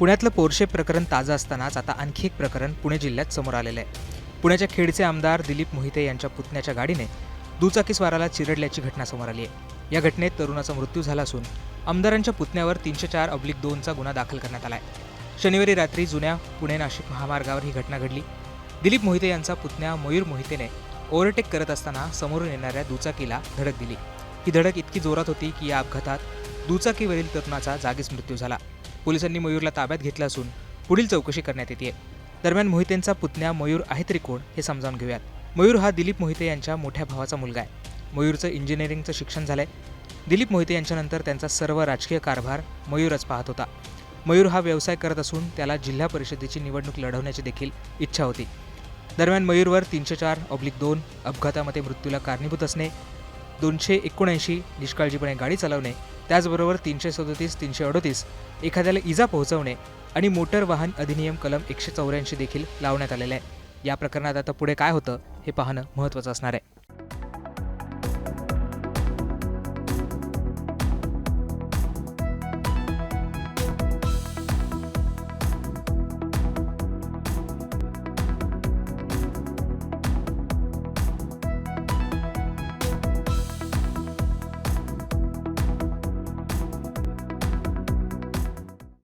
पुण्यातलं पोरशे प्रकरण ताजं असतानाच आता आणखी एक प्रकरण पुणे जिल्ह्यात समोर आलेलं आहे. पुण्याच्या खेडचे आमदार दिलीप मोहिते यांच्या पुतण्याच्या गाडीने दुचाकीस्वाराला चिरडल्याची घटना समोर आली आहे. या घटनेत तरुणाचा मृत्यू झाला असून आमदारांच्या पुतण्यावर तीनशे चार अब्लिक दोनचा गुन्हा दाखल करण्यात आला आहे. शनिवारी रात्री जुन्या पुणे नाशिक महामार्गावर ही घटना घडली. दिलीप मोहिते यांचा पुतण्या मयूर मोहितेने ओव्हरटेक करत असताना समोरून येणाऱ्या दुचाकीला धडक दिली. ही धडक इतकी जोरात होती की या अपघातात दुचाकीवरील तरुणाचा जागीच मृत्यू झाला. पोलिसांनी मयूरला ताब्यात घेतलं असून पुढील चौकशी करण्यात येते. दरम्यान मोहितेंचा पुतण्या मयूर आहे तरी कोण हे समजावून घेऊयात. मयूर हा दिलीप मोहिते यांच्या मोठ्या भावाचा मुलगा आहे. मयूरचं इंजिनिअरिंगचं शिक्षण झालंय. दिलीप मोहिते यांच्यानंतर त्यांचा सर्व राजकीय कारभार मयूरच पाहत होता. मयूर हा व्यवसाय करत असून त्याला जिल्हा परिषदेची निवडणूक लढवण्याची देखील इच्छा होती. दरम्यान मयूरवर तीनशे चार ऑब्लिक दोन अपघातामध्ये मृत्यूला कारणीभूत असणे दोनशे एकोणऐंशी निष्काळजीपणे गाडी चालवणे त्याचबरोबर तीनशे सदोतीस तीनशे अडोतीस एखाद्याला इजा पोहोचवणे आणि मोटर वाहन अधिनियम कलम एकशे चौऱ्याऐंशी देखील लावण्यात आलेले आहे. या प्रकरणात आता पुढे काय होतं हे पाहणं महत्त्वाचं असणार आहे.